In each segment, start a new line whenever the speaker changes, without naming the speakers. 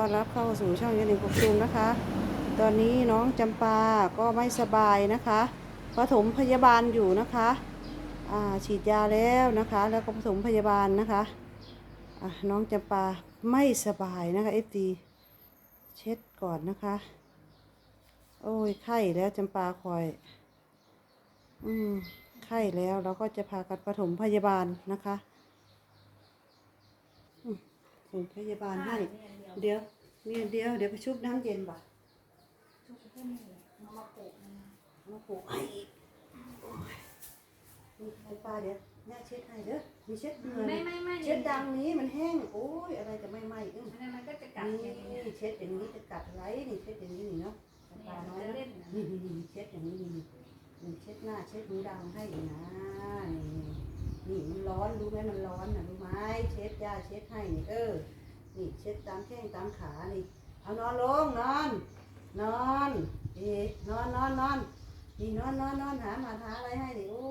ต้อนรับเข้าสู่ช่องยันหนึ่งกบซูมนะคะ ตอนนี้น้องจำปาก็ไม่สบายนะคะปฐมพยาบาลอยู่นะคะฉีดยาแล้วนะคะ แล้วก็ปฐมพยาบาลนะคะะน้องจำปาไม่สบายนะคะเอฟดีเช็ดก่อนนะคะ โอ้ยไข้แล้วจำปาคอย อืมไข้แล้วเราก็จะพากันปฐมพยาบาลนะคะอืมปฐมพยาบาลให้ เดี๋ยวมีอันเดียวเดี๋ยวไปชุบน้ำเย็นบ่ะ
ทุกคนนี่แหละเอามาปลูกนะ
เอามาปลูกให้อีกโอ้ยนี่ไอ้ปลาเดี๋ยวแม่เช็ดให้เด้อมีเช็ดเหงื่อ
ไม่
นี่
ไม่ไม่
เช็ดดังนี้มันแห้งโอ้ยอะไรจะไม่ไหม้อึ้ง
อันนั้นมันก็จะกัด
นี่
อย่างนี้
เช็ดอย่างนี้จะกัดไรนี่เช็ดอย่างนี้นี่เนาะไอ้ปลาน้อยนะนี่นี่นี่เช็ดอย่างนี้นี่นี่นี่เช็ดหน้าเช็ดมือดังให้อีกนะนี่นี่มันร้อนรู้ไหมมันร้อนนะรู้ไหมเช็ดยาเช็ดให้นี่เออ นี่เช็ดตามแข้งตามขานี่ เอานอนลงนอน นอนเอ๊ะนอนนอนนอนนี่นอนนอนนอนหาหมาหาอะไรให้นี่โอ้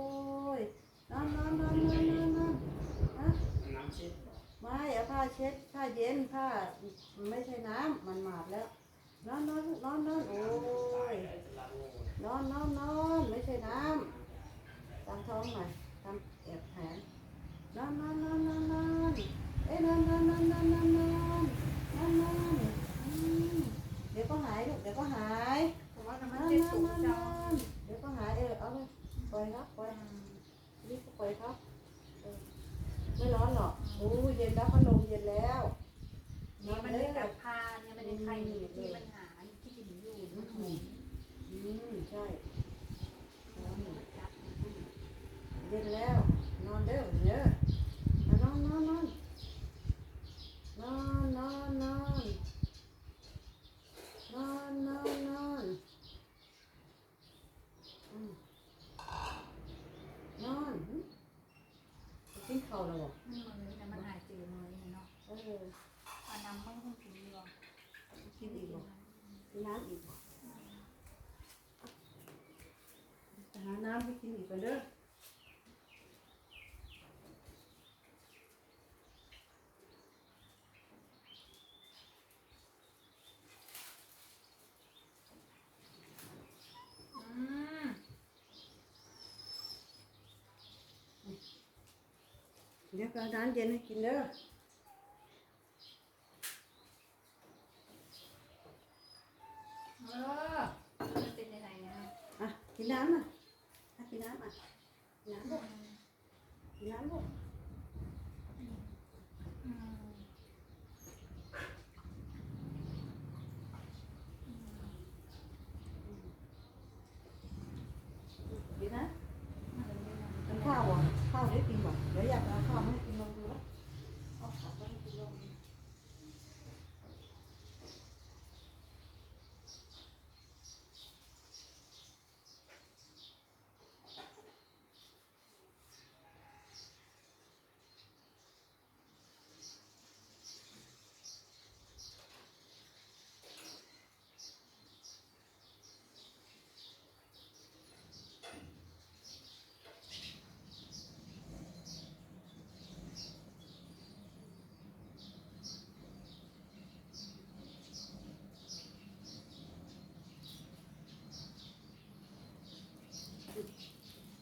ยนอนนอนนอนนอนนอนนอนฮะ
น้ำเช็ดบ่
ไม่เอาผ้าเช็ดผ้าเย็นผ้าไม่ใช่น้ำมันหมาดแล้วนอนนอนนอนนอนโอ้ย
จะรับโง่
นอนนอนนอนไม่ใช่น้ำตามท้องหน่อยตามแอบแผนนอนนอนนอนนอนนอน เอ้ยนอนนอนนอนนอนนอนนอนนอนนอนอืมเดี๋ยวก็หายลูกเดี๋ยวก็หาย
เพราะว่า
น
มั
อนน
จะ
นอ
สู
น
ง
นอน
จัง
เดี๋ยวก็หายเออเอาเลยปล่อยครับปล่อยนี่ก็ปล่อยครับเออไม่ร้อนหรอกโอ้ยเย็นแล้วพัดลมเย็นแล้ว
นี่มันได้กัดผ้าเนี่ยมันได้ไข่ที่มันหาที่กินอยู่มันหอม
อืมใช่ร้อนอยู่ เย็นแล้ว นอนเด้อเด้อมานอนนอนนอน อนนอนนอนนอนนอนนอนนอนกินข้าวแล้วเหรอ
มันมันแต่มันหายเจอเลยเนาะ
เออ
อันน้ำมันคงผิวดีกว่า
กินอีกเหรอกินน้ำอีกเหรอหาน้ำให้กินอีกก่อนเด้อ
ม
เดี๋ยวก็เอาน้ำเย็นให้กินเด้อ
เออมันเป็นยังไงนะ
อะกินน้ำอะอะกินน้ำอะกินน้ำลูกกินน้ำลูก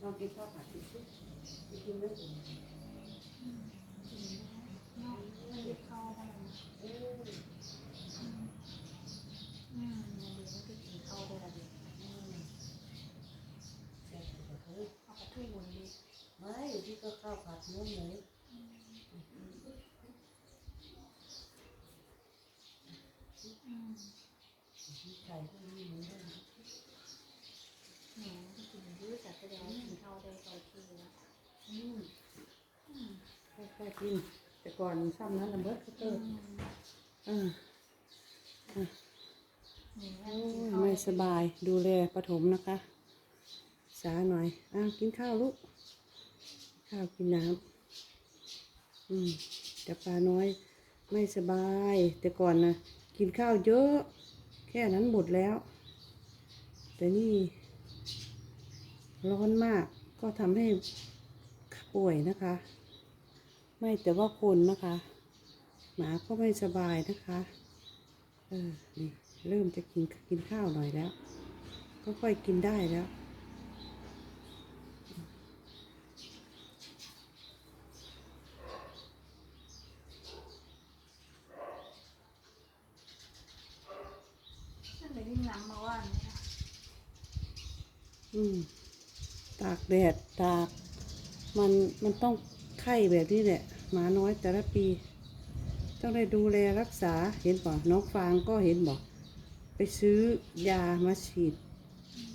ลองกินข้าวผัดดูสิกินเนื้อตุ๋น
ไม่ที่
ก็ข้าวผัดเนื้อหมูไก่ก็มีหมูด้วย
หนูก็กินเยอะจัดแสดง ได้โอเคแล้ว
อืมค่อยๆกิน แต่ก่อนซ้ำนั้นระเบิดก็เติมอ่า
นี่
โอ้ยไม่สบายดูแลปฐมนะคะ สาหน่อยอ้าวกินข้าวลูก ข้าวกินน้ำอืมแต่ปลาน้อยไม่สบาย แต่ก่อนนะกินข้าวเยอะ แค่นั้นหมดแล้ว แต่นี่ ร้อนมาก ก็ทำให้ป่วยนะคะ ไม่แต่ว่าคนนะคะ หมาก็ไม่สบายนะคะอเออนี่เริ่มจะกินกินข้าวหน่อยแล้ว ก็ค่อยกินได้แล้ว
นั่นเลยวิ่งน้ำมาว่าเนี่ย
อืมตากแดดตากมันมันต้องไข้แบบนี้แหละหมาน้อยแต่ละปี ต้องได้ดูแลรักษาเห็นบ่น้องฟางก็เห็นบ่ไปซื้อยามาฉีด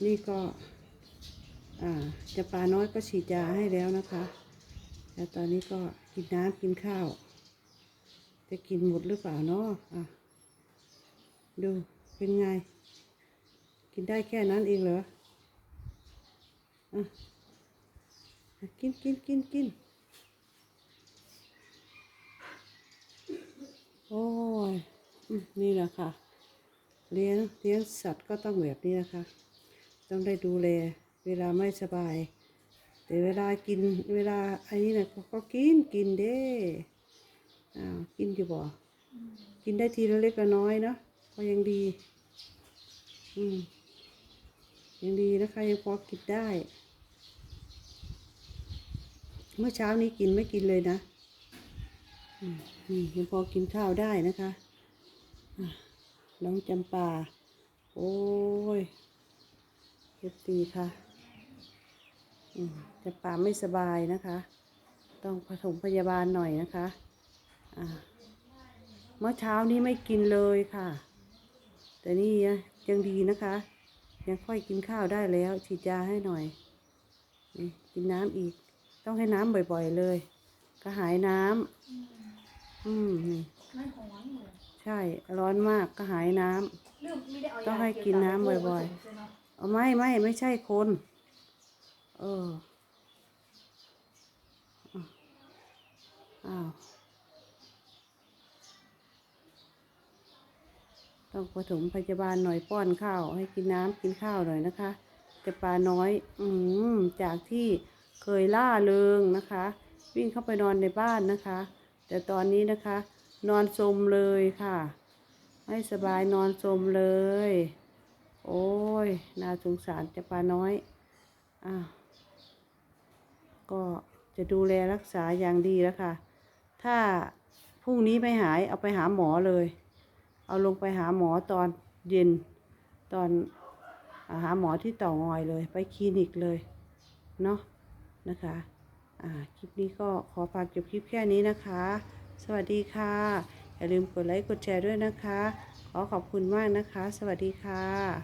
นี่ก็อ่าจะปลาน้อยก็ฉีดยาให้แล้วนะคะแล้วตอนนี้ก็กินน้ำกินข้าว จะกินหมดหรือเปล่าเนาะอะดูเป็นไง กินได้แค่นั้นเองเหรอ กินกินกินกินโอ้ยนี่แหละค่ะ เลี้ยงเลี้ยงสัตว์ก็ต้องแบบนี้นะคะ ต้องได้ดูแล เวลาไม่สบาย แต่เวลากินเวลาอันนี้นะก็กินกินเด้อ้าวกินอยู่บ่กินได้ทีละเล็กละน้อยเนาะก็ยังดี อืม ยังดีนะคะยังพอกินได้ เมื่อเช้านี้กินไม่กินเลยนะนี่ยังพอกินข้าวได้นะคะน้องจำปา โอ้ยเจ็บตีค่ะจำปาไม่สบายนะคะ ต้องผสมพยาบาลหน่อยนะคะเมื่อเช้านี้ไม่กินเลยค่ะ แต่นี่ยังดีนะคะ ยังค่อยกินข้าวได้แล้ว ฉีดยาให้หน่อยนี่กินน้ำอีก ต้องให้น้ำบ่อย ๆ เลยกระหายน้ำอืมนี่
ไม่หอนเลย
ใช่ ร้อนมากกระหายน้ำ
เรื่องไม่ได้เอายา
ต้องให้กินน้ำบ่อยๆ
ใช่ไหม
เอาไม่ไม่ไม่ใช่คน เอออะอ้าว ต้องผสมพยาบาลหน่อยป้อนข้าว ให้กินน้ำกินข้าวหน่อยนะคะแต่ปลาน้อย อืมจากที่เคยล่าเริงนะคะ วิ่งเข้าไปนอนในบ้านนะคะ แต่ตอนนี้นะคะ นอนสมเลยค่ะ ไม่สบายนอนสมเลย โอ้ยน่าสงสารจะปลาน้อยอ้าก็จะดูแลรักษาอย่างดีแล้วค่ะ ถ้าพรุ่งนี้ไม่หายเอาไปหาหมอเลย เอาลงไปหาหมอตอนเย็นตอนอาหาหมอที่เต่างอยเลย ไปคลินิกเลยเนาะนะคะอ่าคลิปนี้ก็ขอฝากจบคลิปแค่นี้นะคะ สวัสดีค่ะ อย่าลืมกดไลค์กดแชร์ด้วยนะคะ ขอขอบคุณมากนะคะ สวัสดีค่ะ